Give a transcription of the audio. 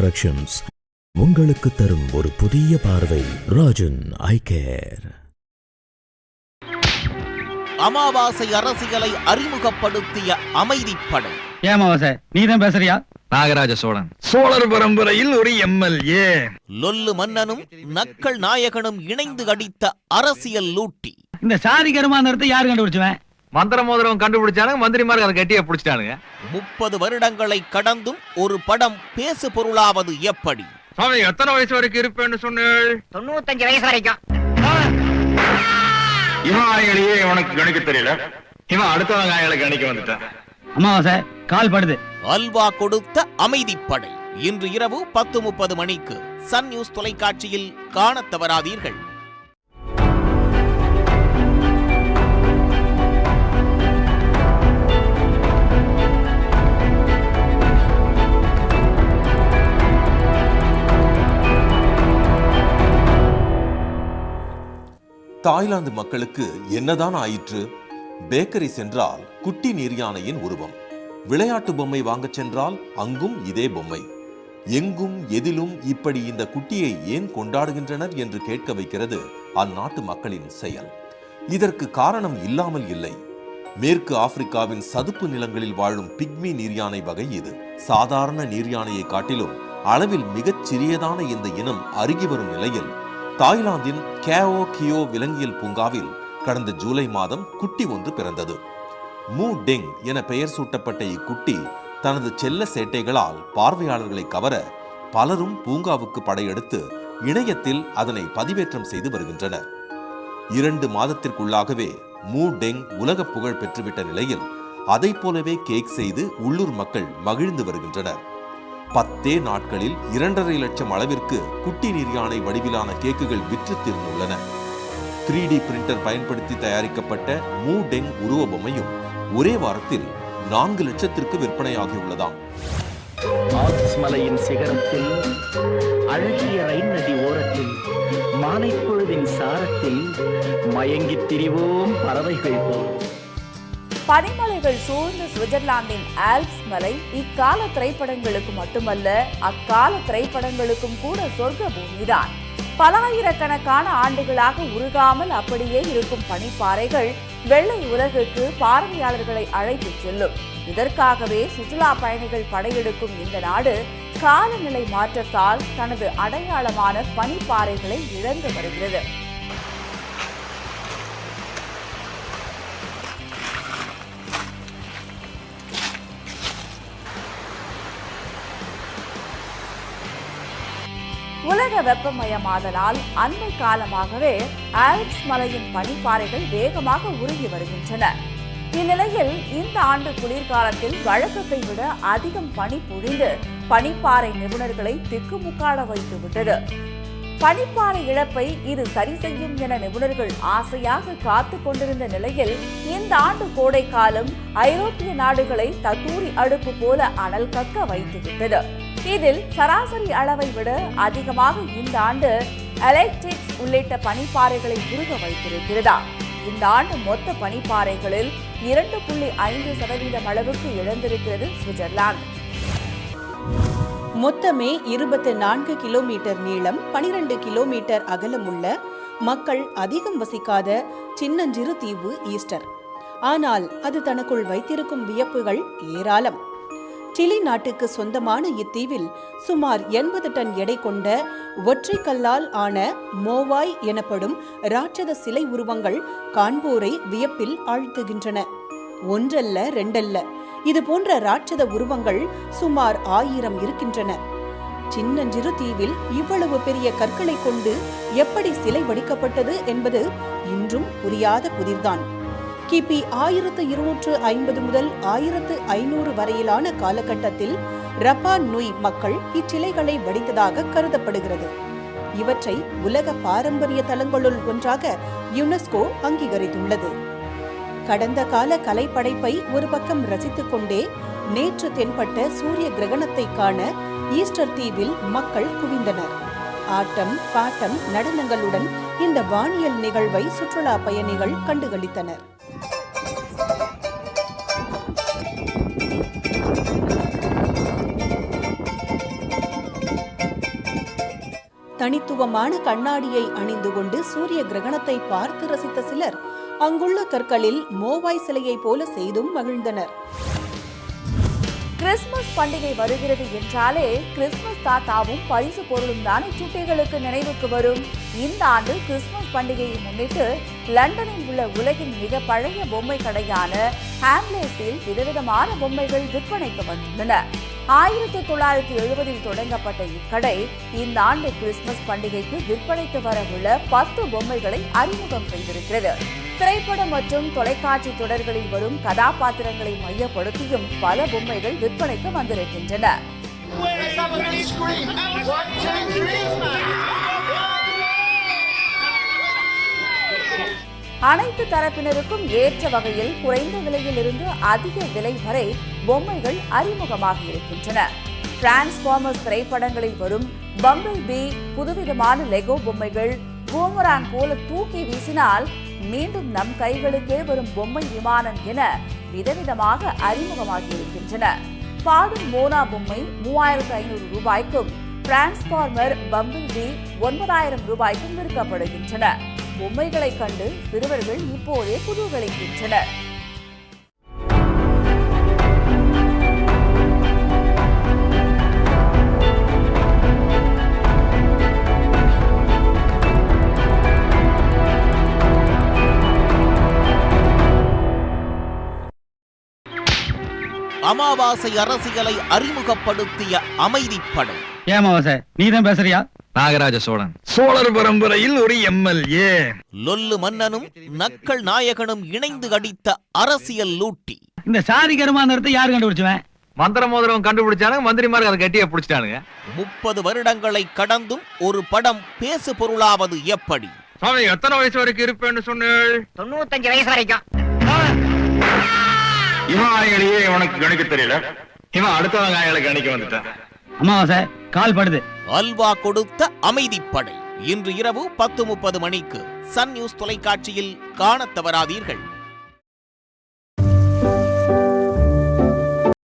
Corrections உங்களுக்கு தரும் ஒரு புதிய பார்வை ராஜன் ஐ கேர். அமாவாசை அரசியலை அறிமுகப்படுத்திய அமைதிப்படை. ஏமாவாச நீ தான் பேசுறியா? நாகராஜ சோழன். சோழர் பரம்பரையில் ஒரு எம்எல்ஏ. லொல்லு மன்னனும் நக்கள் நாயகனும் இணைந்து அடித்த அரசியல் லூட்டி. இந்த சாதி கருமாந்திரத்தை யாரு கண்டுபிடிச்சுவேன்? மந்திர மோதிரம் கண்டுபிடிச்சானுங்க மந்திரிமார்கள் அதை கட்டியா பிடிச்சிட்டானுங்க. முப்பது வருடங்களை கடந்தும் ஒரு படம் பேசு பொருளாவது எப்படி? சுவாமி எத்தனை வயசு வரைக்கும் இருப்பேன்னு சொன்னேள் தொண்ணூத்தஞ்சு வயசு வரைக்கும். இவன் ஆயங்களையே இவனுக்கு கணிக்க தெரியல. இவன் அடுத்தவங்க ஆயங்களை கணிக்க வந்துட்டான். அமாவாசை கால் படுது. அல்வா கொடுத்த அமைதிப்படை. இன்று இரவு பத்து முப்பது மணிக்கு சன் நியூஸ் தொலைக்காட்சியில் காணத் தவறாதீர்கள். தாய்லாந்து மக்களுக்கு என்னதான் ஆயிற்று? பேக்கரி சென்றால் குட்டி நீர்யானையின் உருவம். விளையாட்டு பொம்மை வாங்கச் சென்றால் அங்கும் இதே பொம்மை. எங்கும் எதிலும் இப்படி இந்த குட்டியை ஏன் கொண்டாடுகின்றனர் என்று கேட்க வைக்கிறது அந்நாட்டு மக்களின் செயல். இதற்கு காரணம் இல்லாமல் இல்லை. மேற்கு ஆப்பிரிக்காவின் சதுப்பு நிலங்களில் வாழும் பிக்மி நீர்யானை வகை இது. சாதாரண நீர்யானையை காட்டிலும் அளவில் மிகச் சிறியதான இந்த இனம் அருகி வரும் நிலையில் தாய்லாந்தின் கேஓ கியோ விலங்கியல் பூங்காவில் கடந்த ஜூலை மாதம் குட்டி ஒன்று பிறந்தது. மூ. டெங் என பெயர் சூட்டப்பட்ட இக்குட்டி தனது செல்ல சேட்டைகளால் பார்வையாளர்களை கவர பலரும் பூங்காவுக்கு படையெடுத்து இணையத்தில் அதனை பதிவேற்றம் செய்து வருகின்றனர். இரண்டு மாதத்திற்குள்ளாகவே மூ. டெங் உலக புகழ் பெற்றுவிட்ட நிலையில் அதைப் போலவே கேக் செய்து உள்ளூர் மக்கள் மகிழ்ந்து வருகின்றனர். பத்தே நாட்களில் இரண்டரை லட்சம் அளவிற்கு குட்டி நீர் யானை வடிவிலான கேக்குகள் விற்று தீர்ந்துள்ளன. த்ரீ டி பிரிண்டர் பயன்படுத்தி தயாரிக்கப்பட்ட மூ டெங் உருவ பொம்மையும் ஒரே வாரத்தில் நான்கு லட்சத்திற்கு விற்பனையாகியுள்ளதாம். ஆல்ப்ஸ் மலையின் சிகரத்தில் அழகிய ரயில் நதி ஓரத்தில் மாலைப்பொழுதின் சாரத்தில் மயங்கித் திரிவோம் பறவைகள் போல். பனிமலைகள் சூழ்ந்த சுவிட்சர்லாந்தின் ஆல்ப்ஸ் மலை இக்கால திரைப்படங்களுக்கு மட்டுமல்ல அக்கால திரைப்படங்களுக்கும் கூட சொர்க்க பூமிதான் பல ஆயிரக்கணக்கான ஆண்டுகளாக உருகாமல் அப்படியே இருக்கும் பனிப்பாறைகள் வெள்ளை உலகுக்கு பார்வையாளர்களை அழைத்துச் செல்லும். இதற்காகவே சுற்றுலா பயணிகள் படையெடுக்கும் இந்த நாடு காலநிலை மாற்றத்தால் தனது அடையாளமான பனிப்பாறைகளை இழந்து வருகிறது. உலக வெப்பமயமாதலால் அண்மை காலமாகவே ஆல்ப்ஸ் மலையின் பனிப்பாறைகள் வேகமாக உருகி வருகின்றன. இந்நிலையில் இந்த ஆண்டு குளிர்காலத்தில் வழக்கத்தை விட அதிகம் பனி பொழிந்து பனிப்பாறை நிபுணர்களை திக்குமுக்காட வைத்து விட்டது. பனிப்பாறை இழப்பை இது சரி செய்யும் என நிபுணர்கள் ஆசையாக காத்து கொண்டிருந்த நிலையில் இந்த ஆண்டு கோடை காலம் ஐரோப்பிய நாடுகளை தத்தூரி அடுப்பு போல அனல் கக்க வைத்துவிட்டது இதில் சராசரி அளவை விட அதிகமாக இந்த ஆண்டு எலக்ட்ரிக்ஸ் உள்ளிட்ட பனிப்பாறைகளை உருக வைத்திருக்கிறதா? இந்த ஆண்டு மொத்த பனிப்பாறைகளில் இரண்டு புள்ளி ஐந்து சதவீதம் அளவுக்கு இழந்திருக்கிறது சுவிட்சர்லாந்து. மொத்தமே இருபத்து நான்கு கிலோமீட்டர் நீளம் பனிரெண்டு கிலோமீட்டர் அகலமுள்ள மக்கள் அதிகம் வசிக்காத சின்னஞ்சிறு தீவு ஈஸ்டர். ஆனால் அது தனக்குள் வைத்திருக்கும் வியப்புகள் ஏராளம். சிலி நாட்டுக்கு சொந்தமான இத்தீவில் சுமார் எண்பது டன் எடை கொண்ட ஒற்றை கல்லால் ஆன மோவாய் எனப்படும் ராட்சத சிலை உருவங்கள் காண்போரை வியப்பில் ஆழ்த்துகின்றன. ஒன்றல்ல ரெண்டல்ல. இது போன்ற ராட்சத உருவங்கள் சுமார் ஆயிரம் இருக்கின்றன. சின்னஞ்சிறு தீவில் இவ்வளவு பெரிய கற்களை கொண்டு எப்படி சிலை வடிக்கப்பட்டது என்பது இன்றும் புரியாத புதிர்தான். கிபி ஆயிரத்து இருநூற்று ஐம்பது முதல் ஆயிரத்து ஐநூறு வரையிலான காலகட்டத்தில் ரபா நுய் மக்கள் இச்சிலைகளை வடித்ததாக கருதப்படுகிறது. இவற்றை உலக பாரம்பரிய தலங்களுள் ஒன்றாக யுனெஸ்கோ அங்கீகரித்துள்ளது. கடந்த கால கலைப்படைப்பை ஒரு பக்கம் ரசித்துக் கொண்டே நேற்று தென்பட்ட சூரிய கிரகணத்தை காண ஈஸ்டர் தீவில் மக்கள் குவிந்தனர். ஆட்டம் பாட்டம் நடனங்களுடன் இந்த வானியல் நிகழ்வை சுற்றுலா பயணிகள் கண்டுகளித்தனர். தனித்துவமான கண்ணாடியை அணிந்து கொண்டு சூரிய கிரகணத்தை பார்த்து ரசித்த சிலர் அங்குள்ள கற்களில் மோவாய் சிலையை போல செய்தும் மகிழ்ந்தனர். கிறிஸ்துமஸ் பண்டிகை வருகிறது என்றாலே கிறிஸ்துமஸ் தாத்தாவும் பரிசு பொருளும் தானே சுட்டிகளுக்கு நினைவுக்கு வரும். இந்த ஆண்டு கிறிஸ்துமஸ் பண்டிகையை முன்னிட்டு லண்டனில் உள்ள உலகின் மிக பழைய பொம்மை கடையான ஹாம்லேஸில் விதவிதமான பொம்மைகள் விற்பனைக்கு வந்துள்ளன. ஆயிரத்தி தொள்ளாயிரத்தி எழுபதில் தொடங்கப்பட்ட இக்கடை இந்த ஆண்டு கிறிஸ்துமஸ் பண்டிகைக்கு விற்பனைக்கு வரவுள்ள பத்து பொம்மைகளை அறிமுகம் செய்திருக்கிறது. திரைப்படம் மற்றும் தொலைக்காட்சி தொடர்களில் வரும் கதாபாத்திரங்களை மையப்படுத்தியும் பல பொம்மைகள் விற்பனைக்கு வந்திருக்கின்றன. அனைத்து தரப்பினருக்கும் ஏற்ற வகையில் குறைந்த விலையில் இருந்து அதிக விலை வரை பொம்மைகள் அறிமுகமாகி இருக்கின்றன. டிரான்ஸ்பார்மர்ஸ் திரைப்படங்களில் வரும் பம்பிள் பி புதுவிதமான லெகோ பொம்மைகள் பூமரான் போல தூக்கி வீசினால் மீண்டும் நம் கைகளுக்கே வரும் பொம்மை விமானம் என விதவிதமாக அறிமுகமாகி இருக்கின்றன. பாடும் மோனா பொம்மை மூவாயிரத்து ஐநூறு ரூபாய்க்கும் டிரான்ஸ்பார்மர் பம்பிள் பி ஒன்பதாயிரம் ரூபாய்க்கும் விற்கப்படுகின்றன. பொம்மைகளை கண்டு சிறுவர்கள் இப்போதே குதூகலிக்கின்றனர் அமாவாசை அரசியலை அறிமுகப்படுத்திய அமைதிப்படை. ஏன் அமாவாசை? நீ தான் பேசுறியா? நாகராஜ சோழன். சோழர் பரம்பரையில் ஒரு எம்எல்ஏ. லொல்லு மன்னனும் நக்கள் நாயகனும் இணைந்து அடித்த அரசியல் லூட்டி. இந்த சாதி கருமாந்திரத்தை யார் கண்டுபிடிச்சுவேன்? மந்திர மோதிரம் கண்டுபிடிச்சானுங்க மந்திரிமார்கள் அதை கட்டிய பிடிச்சிட்டானுங்க. முப்பது வருடங்களை கடந்தும் ஒரு படம் பேசு பொருளாவது எப்படி? சுவாமி எத்தனை வயசு வரைக்கும் இருப்பேன்னு சொன்னேள் தொண்ணூத்தஞ்சு வயசு வரைக்கும். இவன் ஆயங்களையே இவனுக்கு கணிக்க தெரியல. இவன் அடுத்தவங்க ஆயங்களை கணிக்க வந்துட்டான். அமாவாசை கால் படுது அல்வா கொடுத்த அமைதிப்படை. இன்று இரவு பத்து முப்பது மணிக்கு சன் நியூஸ் தொலைக்காட்சியில் காணத் தவறாதீர்கள்.